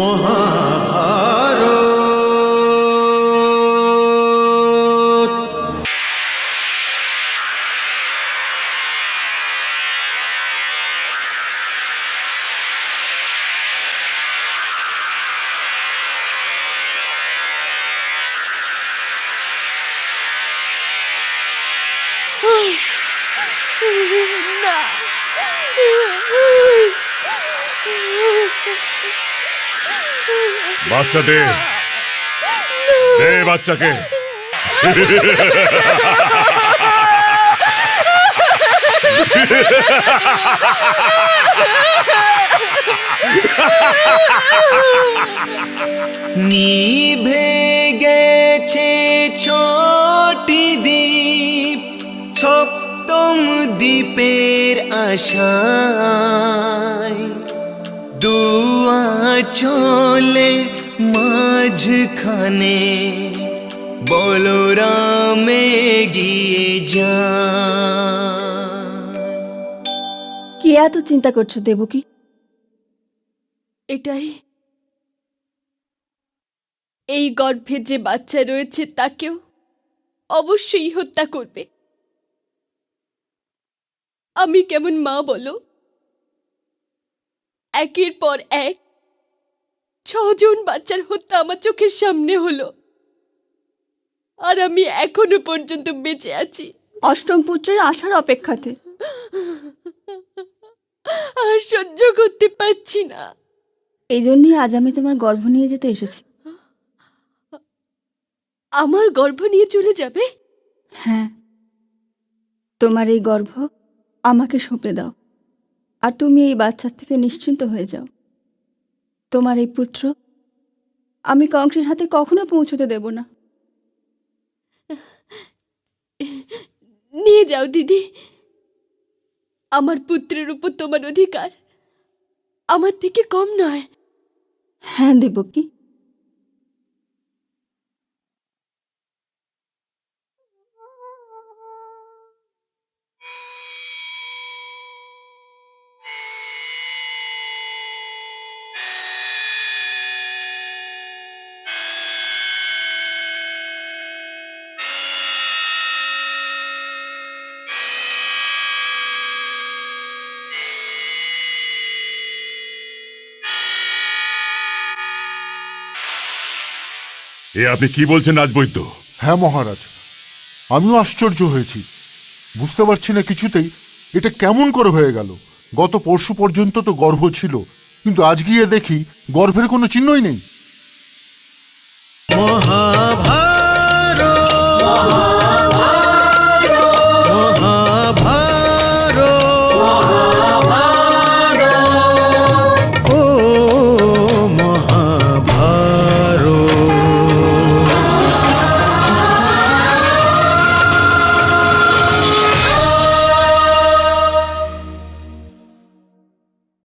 মহাভারত না বাচ্চা দে দে বাচ্চাকে। নিভে গেছে ছোটি দ্বীপ সপ্তম দ্বীপের আশায়। দুয়া চলে মাঝখানে বলরামে গিয়ে যা কি এত চিন্তা করছ দেবকী? এটাই। এই গর্ভে যে বাচ্চা রয়েছে তাকেও অবশ্যই হত্যা করবে। আমি কেমন মা বলো? একের পর এক ছজন বাচ্চার হত্যা আমার চোখের সামনে হলো। আর আমি এখনও পর্যন্ত বেঁচে আছি। অষ্টম পুত্রের আসার অপেক্ষাতে। আর সহ্য করতে পারছি না। এই জন্যই আজ আমি তোমার গর্ভ নিয়ে যেতে এসেছি। আমার গর্ভ নিয়ে চলে যাবে? হ্যাঁ। তোমার এই গর্ভ আমাকে সঁপে দাও। আর তুমি এই বাচ্চার থেকে নিশ্চিন্ত হয়ে যাও। তোমার এই পুত্র আমি কংক্রির হাতে কখনো পৌঁছতে দেব না। নিয়ে যাও দিদি। আমার পুত্রের উপর তোমার অধিকার আমার থেকে কম নয়। হ্যাঁ দেবকী। এ আপনি কি বলছেন রাজবৈদ্য? হ্যাঁ মহারাজ। আমিও আশ্চর্য হয়েছি। বুঝতে পারছি না কিছুতেই এটা কেমন করে হয়ে গেল। গত পরশু পর্যন্ত তো গর্ভ ছিল কিন্তু আজ গিয়ে দেখি গর্ভের কোনো চিহ্নই নেই। মহাভারত